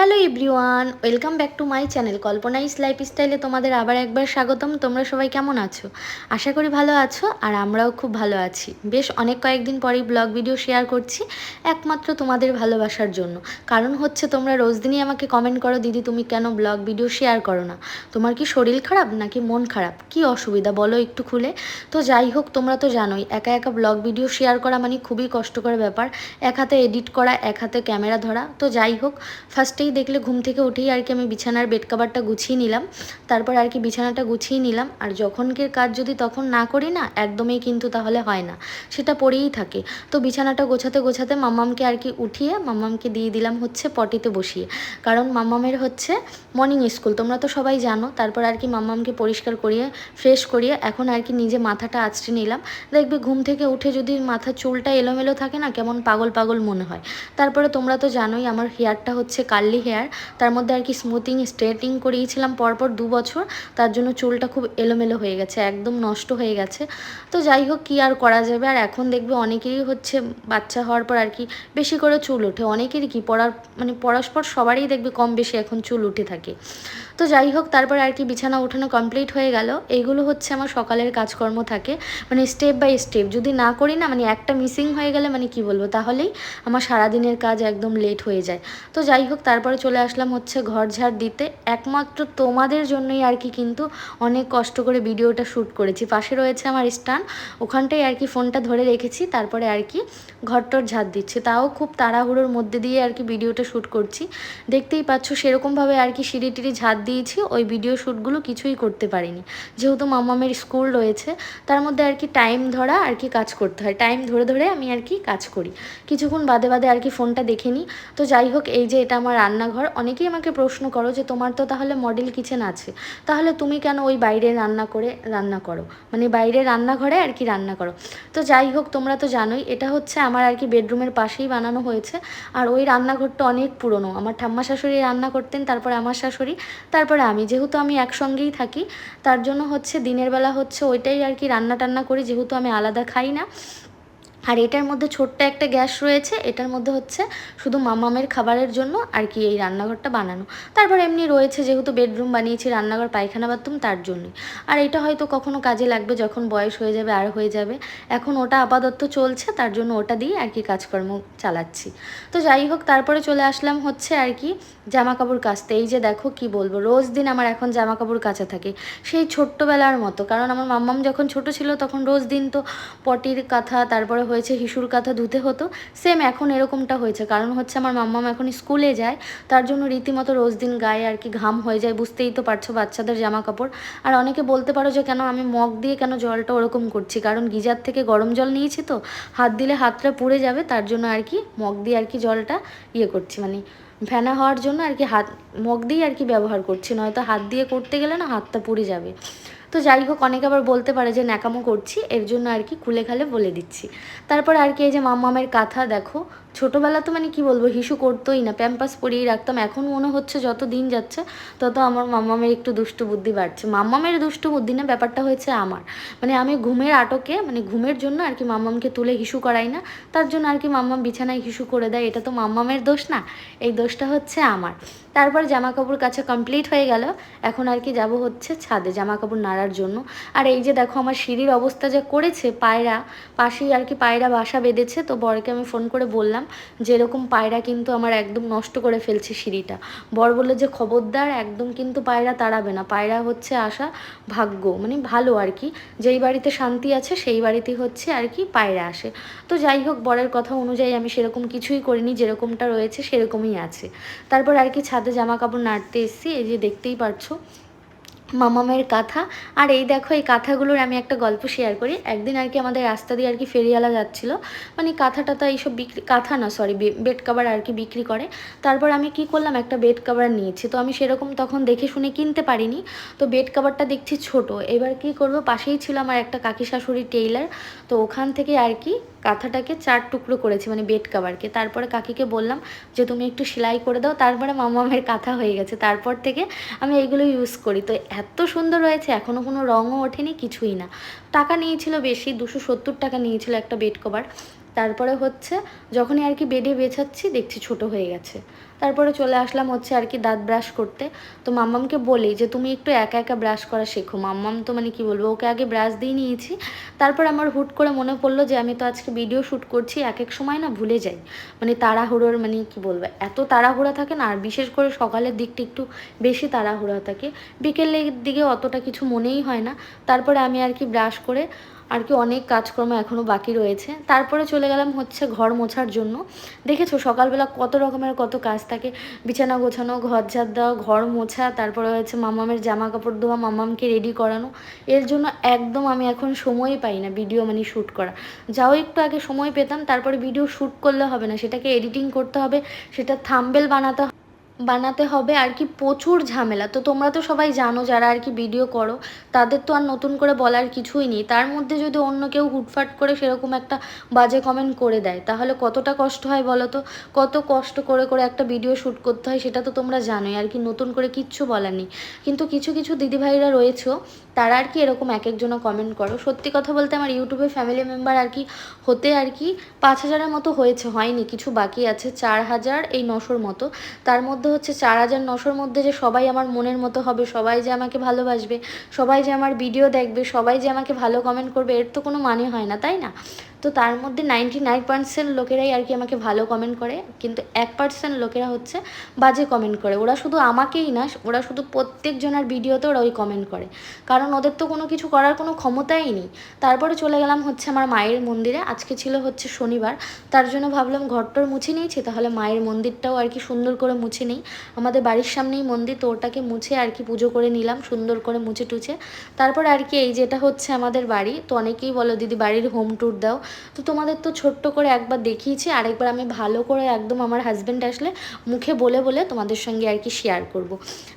Hello everyone welcome back to my channel কল্পনাইস লাইফস্টাইলে তোমাদের আবার একবার স্বাগতম। তোমরা সবাই কেমন আছো? আশা করি ভালো আছো আর আমরাও খুব ভালো আছি। বেশ অনেক কয়েকদিন পরেই ব্লগ ভিডিও শেয়ার করছি, একমাত্র তোমাদের ভালোবাসার জন্য। কারণ হচ্ছে তোমরা রোজ দিনই আমাকে কমেন্ট করো, দিদি, তুমি কেন ব্লগ ভিডিও শেয়ার করো না? তোমার কি শরীর খারাপ নাকি মন খারাপ? কি অসুবিধা? বলো একটু খুলে। তো যাই হোক, তোমরা তো জানোই, একা একা ব্লগ ভিডিও শেয়ার করা মানে খুবই কষ্টকর ব্যাপার। এক হাতে এডিট করা, এক হাতে ক্যামেরা ধরা। তো যাই হোক ফার্স্টেই দেখলে ঘুম থেকে উঠেই আর কি আমি বিছানার বেড কাভারটা গুছিয়ে নিলাম। তারপর আর কি বিছানাটা গুছিয়ে নিলাম। আর যখনকের কাজ যদি তখন না করি না, একদমই কিন্তু তাহলে হয় না। সেটা পড়েই থাকে। তো বিছানাটা গোছাতে গোছাতে মাম্মামকে আর কি উঠিয়ে মাম্মামকে দিয়ে দিলাম হচ্ছে পটিতে বসিয়ে। কারণ মাম্মামের হচ্ছে মর্নিং স্কুল তোমরা তো সবাই জানো। তারপর আর কি মাম্মামকে পরিষ্কার করিয়ে ফ্রেশ করিয়ে এখন আর কি নিজে মাথাটা আঁচড়ে নিলাম। দেখবে ঘুম থেকে উঠে যদি মাথার চুলটা এলোমেলো থাকে না, কেমন পাগল পাগল মনে হয়। তারপরে তোমরা তো জানোই আমার হেয়ারটা হচ্ছে কার্লি হেয়ার তার মধ্যে আর কি স্মুথিং স্ট্রেটিং করিয়েছিলাম পরপর দু বছর, তার জন্য চুলটা খুব এলোমেলো হয়ে গেছে, একদম নষ্ট হয়ে গেছে। তো যাই হোক, কী আর করা যাবে? আর এখন দেখবে অনেকেরই হচ্ছে বাচ্চা হওয়ার পর আর কি বেশি করে চুল ওঠে। অনেকেরই কি পড়ার মানে পরস্পর সবারই দেখবে কম বেশি এখন চুল উঠে থাকে। তো যাই হোক, তারপর আর কি বিছানা ওঠানো কমপ্লিট হয়ে গেল। এইগুলো হচ্ছে আমার সকালের কাজকর্ম থাকে। মানে স্টেপ বাই স্টেপ যদি না করি না মানে একটা মিসিং হয়ে গেলে মানে কি বলব? তাহলেই আমার সারাদিনের কাজ একদম লেট হয়ে যায়। তো যাই হোক, তারপরে চলে আসলাম হচ্ছে ঘর ঝাড় দিতে। একমাত্র তোমাদের জন্যই আর কি কিন্তু অনেক কষ্ট করে ভিডিওটা শ্যুট করেছি। পাশে রয়েছে আমার স্টান ওখানটাই আর কি ফোনটা ধরে রেখেছি, তারপরে আর কি ঘরটর ঝাড় দিচ্ছে। তাও খুব তাড়াহুড়োর মধ্যে দিয়ে আর কি ভিডিওটা শ্যুট করছি। দেখতেই পাচ্ছ, সেরকমভাবে আর কি সিঁড়ি টিড়ি ঝাড় দিয়েছি, ওই ভিডিও শ্যুটগুলো কিছুই করতে পারিনি। যেহেতু মামামের স্কুল রয়েছে, তার মধ্যে আর কি টাইম ধরা আর কি কাজ করতে হয়। টাইম ধরে ধরে আমি আর কি কাজ করি। কিছুক্ষণ বাদে বাদে আর কি ফোনটা দেখে নিই। তো যাই হোক, এই যে এটা আমার রান্নাঘর, অনেকেই আমাকে প্রশ্ন করো যে, তোমার তো তাহলে মডেল কিচেন আছে। তাহলে তুমি কেন ওই বাইরে রান্না করে রান্না করো? মানে বাইরে রান্নাঘরে আর কি রান্না করো? তো যাই হোক, তোমরা তো জানোই, এটা হচ্ছে আমার আর কি বেডরুমের পাশেই বানানো হয়েছে। আর ওই রান্নাঘরটা অনেক পুরনো। আমার ঠাম্মা শাশুড়ি রান্না করতেন, তারপরে আমার শাশুড়ি তারপরে আমি, যেহেতু আমি একসঙ্গেই থাকি, তার জন্য হচ্ছে দিনের বেলা হচ্ছে ওইটাই আর কি রান্না টান্না করি, যেহেতু আমি আলাদা খাই না। আর এটার মধ্যে ছোট্ট একটা গ্যাস রয়েছে, এটার মধ্যে হচ্ছে শুধু মামামের খাবারের জন্য আর কি এই রান্নাঘরটা বানানো। তারপর এমনি রয়েছে, যেহেতু বেডরুম বানিয়েছি, রান্নাঘর, পায়খানা, বাথরুম, তার জন্যই। আর এটা হয়তো কখনো কাজে লাগবে যখন বয়স হয়ে যাবে, আর হয়ে যাবে। এখন ওটা আপাতত চলছে, তার জন্য ওটা দিয়ে আর কি কাজকর্ম চালাচ্ছি। তো যাই হোক, তারপরে চলে আসলাম হচ্ছে আর কি জামা কাপড় কাচতে। এই যে দেখো কি বলব, রোজ দিন আমার এখন জামা কাপড় কাচা থাকে। সেই ছোট্টবেলার মতো, কারণ আমার মাম্মাম যখন ছোট ছিল তখন রোজ দিন তো পটির কাঁথা, তারপরে হয়েছে, হিসুর কাঁথা ধুতে হতো সেম এখন এরকমটা হয়েছে। কারণ হচ্ছে আমার মাম্মাম এখন স্কুলে যায়, তার জন্য রীতিমতো রোজ দিন গায়ে আর কি ঘাম হয়ে যায়, বুঝতেই তো পারছ বাচ্চাদের জামা কাপড় আর অনেকে বলতে পারো যে, কেন আমি মগ দিয়ে কেন জলটা ওরকম করছি? কারণ গিজার থেকে গরম জল নিয়েছি তো, হাত দিলে হাতটা পুড়ে যাবে, তার জন্য আর কি মগ দিয়ে আর কি জলটা ইয়ে করছি। মানে ফেনা হওয়ার জন্য আর কি হাত, মগ দিয়ে আর কি ব্যবহার করছি, নয়তো হাত দিয়ে করতে গেলে না হাতটা পুড়ে যাবে। তো যাই হোক, অনেকে আবার বলতে পারে যে ন্যাকামো করছি, এর জন্য আর কি খুলে খালে বলে দিচ্ছি। তারপর আর কি এই যে মাম্মামের কাঁথা, দেখো, ছোটোবেলা তো মানে কি বলব, হিসু করতোই না, প্যাম্পাস পরিয়ে রাখতাম, এখন মনে হচ্ছে যত দিন যাচ্ছে, তত আমার মাম্মামের একটু দুষ্টু বুদ্ধি বাড়ছে। মাম্মামের দুষ্টু বুদ্ধি না, ব্যাপারটা হয়েছে আমার। মানে আমি ঘুমের আটকে মানে ঘুমের জন্য আর কি মাম্মামকে তুলে হিসু করাই না, তার জন্য আর কি মাম্মাম বিছানায় হিসু করে দেয়, এটা তো মাম্মামের দোষ না, এই দোষটা হচ্ছে আমার। তারপর জামা কাপড় কাছে কমপ্লিট হয়ে গেল। এখন আর কি যাব হচ্ছে ছাদে জামা কাপড় নাড়ার জন্য। আর এই যে দেখো আমার সিঁড়ির অবস্থা যা করেছে, পায়রা, পাশেই আর কি পায়রা বাসা বেঁধেছে, তো বরকে আমি ফোন করে বললাম যে এরকম পায়রা কিন্তু আমার একদম নষ্ট করে ফেলছে সিঁড়িটা। বর বলল যে খবরদার, একদম কিন্তু পায়রা তাড়াবে না। পায়রা হচ্ছে আসা ভাগ্য মানে ভালো আর কি। যেই বাড়িতে শান্তি আছে, সেই বাড়িতে হচ্ছে আর কি পায়রা আসে। তো যাই হোক, বরের কথা অনুযায়ী আমি সেরকম কিছুই করিনি, যেরকমটা রয়েছে সেরকমই আছে। তারপর আর কি ছাদে জামা কাপড় নাড়তে এসেছি, এই যে দেখতেই পারছ। মামামের কাঁথা। আর এই দেখো, এই কাঁথাগুলোর আমি একটা গল্প শেয়ার করি। একদিন আর কি আমাদের রাস্তা দিয়ে আর কি ফেরিওয়ালা যাচ্ছিল। মানে কাঁথা তো এইসব বিক্রি, কাঁথা না সরি বেড কাভার আর কি বিক্রি করে। তারপর আমি কি করলাম, একটা বেড কাভার নিয়েছি। তো আমি সেরকম তখন দেখে শুনে কিনতে পারিনি। তো বেড কাভারটা দেখছি ছোট। এবার কি করব, পাশেই ছিল আমার একটা কাকি শাশুড়ি টেইলার তো ওখান থেকে আর কি কাঁথাটাকে চার টুকরো করেছি মানে বেড কাভারকে তারপরে কাকিকে বললাম যে, তুমি একটু সেলাই করে দাও। তারপরে মামামের কাঁথা হয়ে গেছে। তারপর থেকে আমি এইগুলো ইউজ করি। তো এত সুন্দর হয়েছে এখনও কোনো রঙও ওঠেনি, কিছুই না। টাকা নিয়েছিল বেশি, দুশো সত্তর টাকা নিয়েছিল একটা বেড কভার তারপরে হচ্ছে যখনই আর কি বেডে বেছাচ্ছি, দেখছি ছোট হয়ে গেছে। তারপরে চলে আসলাম হচ্ছে আর কি দাঁত ব্রাশ করতে। তো মাম্মামকে বলি যে, তুমি একটু একা একা ব্রাশ করা শেখো। মাম্মাম তো মানে কি বলব, ওকে আগে ব্রাশ দিয়ে নিয়েছি। তারপর আমার হুট করে মনে পড়ল যে, আমি তো আজকে ভিডিও শ্যুট করছি এক এক সময় না ভুলে যাই। মানে তাড়াহুড়োর মানে কি বলব, এত তাড়াহুড়া থাকে না, আর বিশেষ করে সকালের দিকটা একটু বেশি তাড়াহুড়া থাকে। বিকেলের দিকে অতটা কিছু মনেই হয় না। তারপরে আমি আর কি ব্রাশ করে আর কি অনেক কাজকর্ম এখনও বাকি রয়েছে। তারপরে চলে গেলাম হচ্ছে ঘর মোছার জন্য। দেখেছ সকালবেলা কত রকমের কত কাজ থাকে। বিছানা গোছানো, ঘর ঝাড় দেওয়া, ঘর মোছা, তারপরে হচ্ছে মামামের জামা কাপড় ধোয়া, মামামকে রেডি করানো। এর জন্য একদম আমি এখন সময়ই পাই না ভিডিও মানে শ্যুট করা। যাও একটু আগে সময় পেতাম, তারপরে ভিডিও শ্যুট করলে হবে না, সেটাকে এডিটিং করতে হবে, সেটা থাম্বেল বানাতে বানাতে হবে আর কি প্রচুর ঝামেলা। তো তোমরা তো সবাই জানো যারা আর কি ভিডিও করো, তাদের তো আর নতুন করে বলার কিছুই নেই। তার মধ্যে যদি অন্য কেউ হুটফাট করে সেরকম একটা বাজে কমেন্ট করে দেয়, তাহলে কতটা কষ্ট হয় বলো তো? কত কষ্ট করে করে একটা ভিডিও শ্যুট করতে হয় সেটা তো তোমরা জানোই, আর কি নতুন করে কিচ্ছু বলার নেই। কিন্তু কিছু কিছু দিদিভাইরা রয়েছেও, তারা আর কি এরকম এক একজনও কমেন্ট করো। সত্যি কথা বলতে আমার ইউটিউবে ফ্যামিলি মেম্বার আর কি হতে আর কি পাঁচ হাজারের মতো হয়েছে, হয়নি। কিছু বাকি আছে, চার হাজার এই নশোর মতো। তার মধ্যে হচ্ছে চার হাজার নশোর মধ্যে যে সবাই আমার মনের মতো হবে, সবাই যে আমাকে ভালোবাসবে, সবাই যে আমার ভিডিও দেখবে, সবাই যে আমাকে ভালো কমেন্ট করবে, এর তো কোনো মানে হয় না, তাই না? তো তার মধ্যে নাইনটি নাইন পার্সেন্ট লোকেরাই আর কি আমাকে ভালো কমেন্ট করে, কিন্তু এক পার্সেন্ট লোকেরা হচ্ছে বাজে কমেন্ট করে। ওরা শুধু আমাকেই না, ওরা শুধু প্রত্যেকজনের ভিডিওতে ওরা ওই কমেন্ট করে। কারণ ওদের তো কোনো কিছু করার কোনো ক্ষমতাই নেই। তারপরে চলে গেলাম হচ্ছে আমার মায়ের মন্দিরে, আজকে ছিল হচ্ছে শনিবার। তার জন্য ভাবলাম ঘরটর মুছে নিয়েছি, তাহলে মায়ের মন্দিরটাও আর কি সুন্দর করে মুছে নিই। আমাদের বাড়ির সামনেই মন্দির, তো ওটাকে মুছে আর কি পুজো করে নিলাম, সুন্দর করে মুছে টুছে। তারপর আর কি এই যেটা হচ্ছে আমাদের বাড়ি, তো অনেকেই বলো, দিদি, বাড়ির হোম ট্যুর দাও। তো তোমাদের তো ছোট্ট করে একবার দেখিয়েছি আরেকবার আমি ভালো করে একদম আমার হাজব্যান্ড আসলে মুখে বলে বলে তোমাদের সঙ্গে আর কি শেয়ার করব।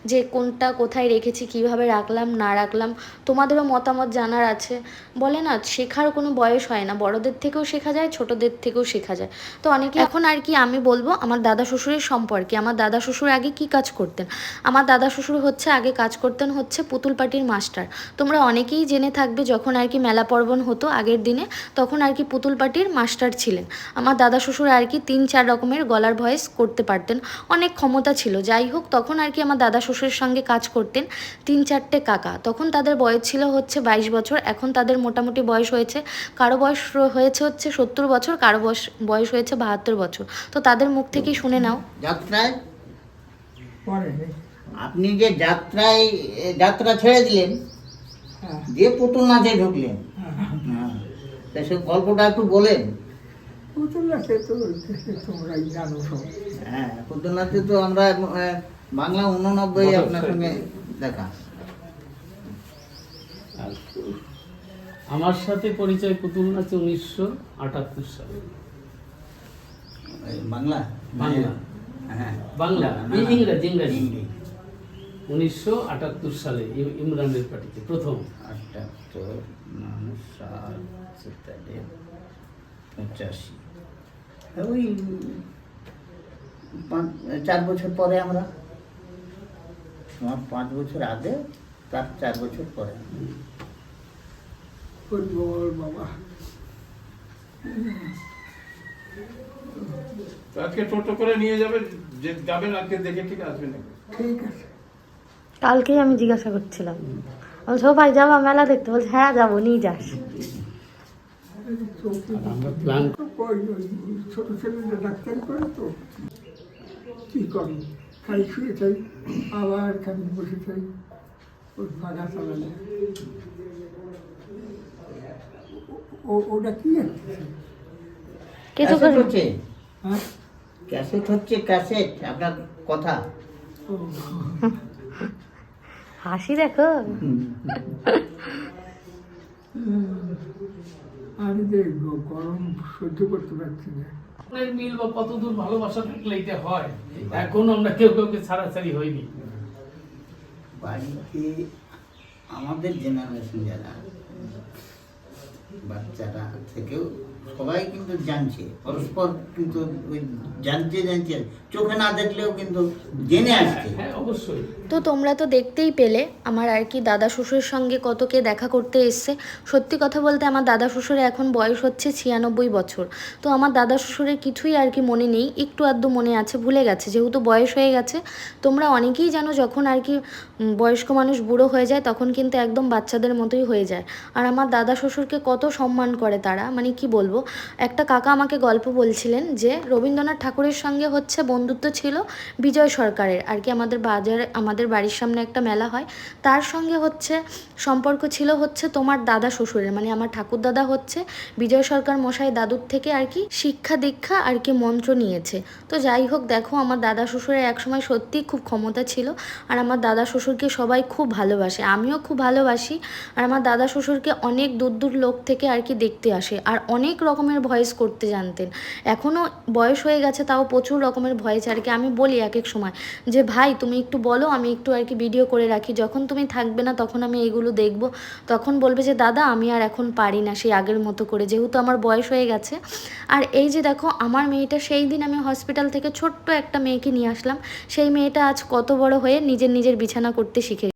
যে কোনটা কোথায় রেখেছি কীভাবে রাখলাম না রাখলাম তোমাদেরও মতামত জানার আছে। বলে না শেখার কোনো বয়স হয় না বড়দের থেকেও শেখা যায় ছোটদের থেকেও শেখা যায়। তো অনেকে এখন আর কি আমি বলব আমার দাদা শ্বশুরের সম্পর্কে আমার দাদা শ্বশুর আগে কি কাজ করতেন? আমার দাদা শ্বশুর হচ্ছে আগে কাজ করতেন হচ্ছে পুতুল পাটির মাস্টার তোমরা অনেকেই জেনে থাকবে যখন আর কি মেলা পর্বণ হতো আগের দিনে তখন আর কি পুতুল পাটির মাস্টার ছিলেন? আমার দাদা শ্বশুর আর কি তিন চার রকমের গলার ভয়েস করতে পারতেন। অনেক ক্ষমতা ছিল। যাই হোক তখন আর কি আমার দাদা শ্বশুরের সঙ্গে কাজ করতেন তিন চারটে কাকা। তখন তাদের বয়স ছিল হচ্ছে বাইশ বছর। এখন তাদের মোটামুটি বয়স হয়েছে কারও বয়স হয়েছে হচ্ছে সত্তর বছর কারও বয়স বয়স হয়েছে বাহাত্তর বছর। তো তাদের মুখ থেকেই শুনে নাও। যাত্রায়? আপনি যে যাত্রায় যাত্রা ছেড়ে দিলেন হ্যাঁ। দিয়ে পুতুল নাচে ঢুকলেন হ্যাঁ হ্যাঁ সে গল্পটা একটু বলেন। পুতুল নাচে তো তোমরাই জানো সব। হ্যাঁ পুতুল তো আমরা বাংলা উননব্বই আপনার সঙ্গে দেখা। আর আমার সাথে পরিচয় পুতুল নাচে উনিশশো আটাত্তর সালে। বাংলা? বাংলা। হ্যাঁ। বাংলা না, এই ইংরেজি ইংরেজি। উনিশশো আটাত্তর সালে ইম- ইমরানের পার্টিতে প্রথম। আটাত্তর মানুষ সাত সাতারে পঁচাশি ওই পাঁচ- চার বছর পরে আমরা। আমার পাঁচ বছর আগে তার চার বছর পরে। বাবা। আজকে টোটো করে নিয়ে যাবে যে যাবেন আজকে দেখে ঠিক আছে। কালকেই আমি জিজ্ঞাসা করছিলাম। সবাই ভাই যাবা মেলা দেখতে? বলছে হ্যাঁ যাব নিয়ে যাস। আমরা প্ল্যান ছোট ছেলেদের ডাক্তারি করে তো। কি করি খালি শুয়ে চাই আবার খালি বসে চাই ওই ফাঁকা চালালে ও- ওটা কি ক্যাসেট হচ্ছে। হ্যাঁ? ক্যাসেট হচ্ছে ক্যাসেট আপনার কথা। হাসি দেখো। আমি যে গ- গরম সহ্য করতে পারছি না। মিল বা কতদূর ভালোবাসা থাকলে এটা হয়? এখন আমরা কেউ কাউকে ছাড়াছাড়ি হয়নি। বাড়িতে আমাদের জেনারেশন যারা বাচ্চারা থেকেও সবাই কিন্তু জানছে পরস্পর কিন্তু ওই জানছে চোখে না দেখলেও কিন্তু জেনে আসছে। হ্যাঁ অবশ্যই। অবশ্যই তো তোমরা তো দেখতেই পেলে আমার আর কি দাদা শ্বশুরের সঙ্গে কত কে দেখা করতে এসছে। সত্যি কথা বলতে আমার দাদা শ্বশুরের এখন বয়স হচ্ছে ছিয়ানব্বই বছর। তো আমার দাদা শ্বশুরের কিছুই আর কি মনে নেই একটু আধটু মনে আছে ভুলে গেছে যেহেতু বয়স হয়ে গেছে। তোমরা অনেকেই জানো যখন আর কি বয়স্ক মানুষ বুড়ো হয়ে যায় তখন কিন্তু একদম বাচ্চাদের মতোই হয়ে যায়। আর আমার দাদা শ্বশুরকে কত সম্মান করে তারা মানে কি বলব? একটা কাকা আমাকে গল্প বলছিলেন যে, রবীন্দ্রনাথ ঠাকুরের সঙ্গে হচ্ছে বন্ধুত্ব ছিল বিজয় সরকারের। আর কি আমাদের বাজারে, আমাদের বাড়ির সামনে একটা মেলা হয়। তার সঙ্গে হচ্ছে সম্পর্ক ছিল হচ্ছে তোমার দাদা শ্বশুরের। মানে আমার ঠাকুর দাদা হচ্ছে বিজয় সরকার মশাই দাদুর থেকে আর কি শিক্ষা দীক্ষা আর কি মন্ত্র নিয়েছে। তো যাই হোক, দেখো আমার দাদা শ্বশুরের একসময় সত্যিই খুব ক্ষমতা ছিল। আর আমার দাদা শ্বশুরকে সবাই খুব ভালোবাসে। আমিও খুব ভালোবাসি। আর আমার দাদা শ্বশুরকে অনেক দূর দূর লোক থেকে আর কি দেখতে আসে। আর অনেক রকমের ভয়েস করতে জানতেন। এখনও বয়স হয়ে গেছে, তাও প্রচুর রকমের ভয়েস আর কি। আমি বলি এক এক সময় যে, ভাই, তুমি একটু বলো, আমি একটু আর কি ভিডিও করে রাখি। যখন তুমি থাকবে না, তখন আমি এগুলো দেখব। তখন বলবে যে, দাদা, আমি আর এখন পারি না সেই আগের মতো করে। যেহেতু আমার বয়স হয়ে গেছে। আর এই যে, দেখো, আমার মেয়েটা সেই দিন আমি হসপিটাল থেকে ছোট্ট একটা মেয়েকে নিয়ে আসলাম। সেই মেয়েটা আজ কত বড় হয়ে নিজের নিজের বিছানা করতে শিখে